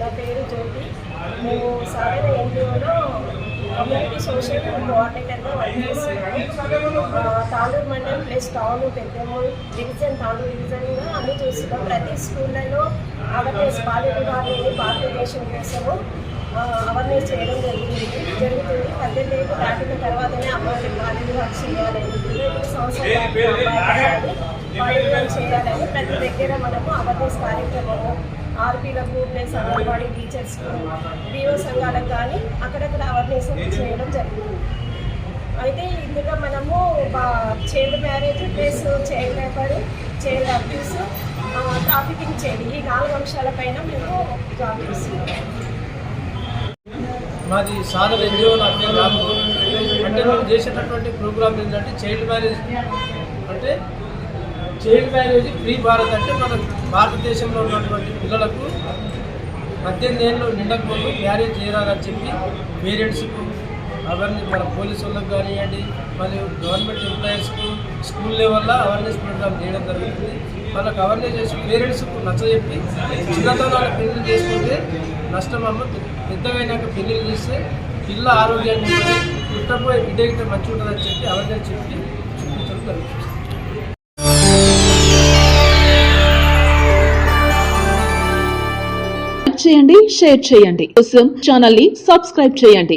నా పేరు జ్యోతి. మేము సాగర ఎన్జిఓలో కమ్యూనిటీ సోషల్ కోఆర్డినేటర్గా వర్క్ చేస్తున్నాము తాళూరు మండలం plus town Peddamuru division Taluru డివిజన్గా అన్ని చూస్తున్నాం. ప్రతి స్కూళ్ళలో అవేర్నెస్ బాల్య భారతదేశం కోసము అవేర్నెస్ చేయడం జరుగుతుంది జరుగుతుంది. పద్దెనిమిది ఏళ్ళు దాటిన తర్వాతనే వివాహం చేయాలని ఇరవై మూడు సంవత్సరాలు చేయాలని ప్రతి దగ్గర మనము అవేర్నెస్ కార్యక్రమము ఆర్పీలకు ప్లస్ అంగన్వాడీ టీచర్స్ డిఓ సంఘాలకు కానీ అక్కడక్కడ అవేర్నెస్ చేయడం జరుగుతుంది. అయితే ఇందులో మనము child marriage plus child labour child abuse trafficking child ఈ నాలుగు అంశాలపైన మేము జాబ్ చేస్తున్నాం. మాది సాగర్ ఎన్జిఓ నా పేరు రాము. అంటే మేము చేసేటటువంటి ప్రోగ్రామ్ ఏంటంటే చైల్డ్ మ్యారేజ్. అంటే చైల్డ్ మ్యారేజ్ ఫ్రీ భారత్ అంటే మన భారతదేశంలో ఉన్నటువంటి పిల్లలకు పద్దెనిమిది ఏళ్ళు నిండకపోతే మ్యారేజ్ చేయరాదని చెప్పి పేరెంట్స్కు అవేర్నెస్ మన పోలీసు వాళ్ళకి కానివ్వండి మరియు గవర్నమెంట్ ఎంప్లాయీస్కు స్కూల్ లెవెల్లో అవేర్నెస్ ప్రోగ్రామ్ చేయడం జరుగుతుంది. వాళ్ళకి అవేర్నెస్ చేసి పేరెంట్స్కు నచ్చజెప్పి చిన్నతనాలు పెళ్ళి చేసుకుంటే నష్టం అమ్మ పెద్దగైనాక పెళ్ళిళ్ళు చేస్తే పిల్ల ఆరోగ్యాన్ని ఉంటుంది పుట్టబోయే బిడ్డకి మంచి ఉంటుందని చెప్పి అవేర్నెస్ చెప్పి చూపించడం జరుగుతుంది. చేయండి షేర్ చేయండి. కోసం ఛానల్ని సబ్స్క్రైబ్ చేయండి.